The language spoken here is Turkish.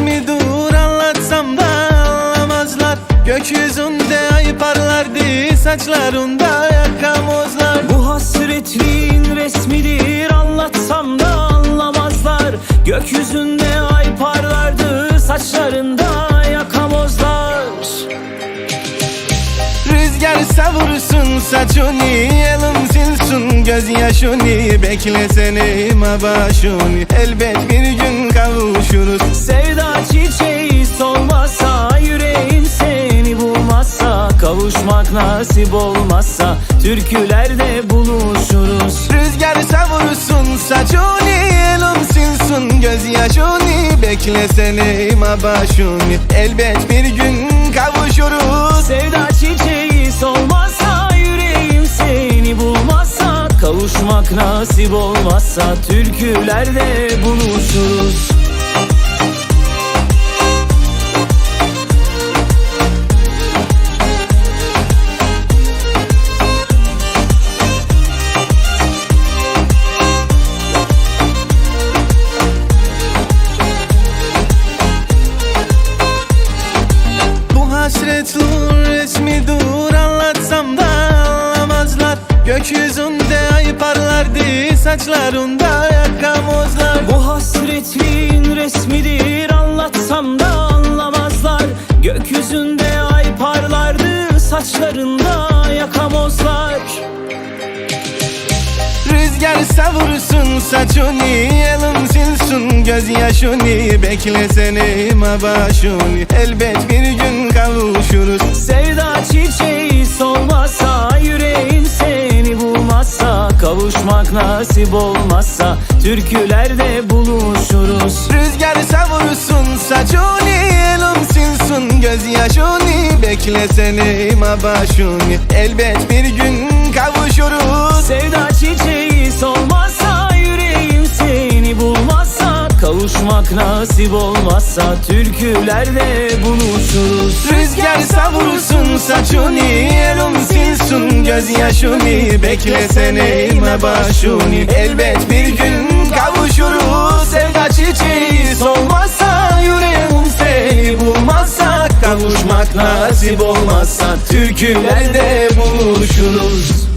mi dur anlatsam da anlamazlar. Gökyüzünde ay parlardı saçlarında yakamozlar. Bu hasretliğin resmidir anlatsam da anlamazlar. Gökyüzünde ay parlardı saçlarında yakamozlar. Rüzgar savursun saçını Elim silsun gözyaşını Beklesene mabaşını Elbet bir gün Kavuşmak nasip olmazsa türkülerde buluşuruz. Rüzgar savursun saçını Elim silsun gözyaşını Beklesene başını Elbet bir gün kavuşuruz. Sevda çiçeği solmazsa yüreğim seni bulmazsa. Kavuşmak nasip olmazsa türkülerde buluşuruz Gökyüzünde ay parlardı Saçlarında yakamozlar Bu hasretliğin resmidir anlatsam da anlamazlar. Gökyüzünde ay parlardı saçlarında yakamozlar Rüzgar savursun saçını Elim silsun gözyaşını Beklesene başını Elbet bir gün kavuşuruz Kavuşmak nasip olmazsa türkülerde buluşuruz. Rüzgar savursun saçını Elim silsun gözyaşını Beklesene başını Elbet bir gün kavuşuruz. Sevda çiçeği solmazsa yüreğim seni bulmazsa Kavuşmak nasip olmazsa türkülerde buluşuruz. Rüzgar savursun saçını Elim silsun gözyaşını Beklesene başını Elbet bir gün kavuşuruz Sevda çiçeği. Solmazsa Yüreğim seni bulmazsa Kavuşmak nasip olmazsa Türkülerde buluşuruz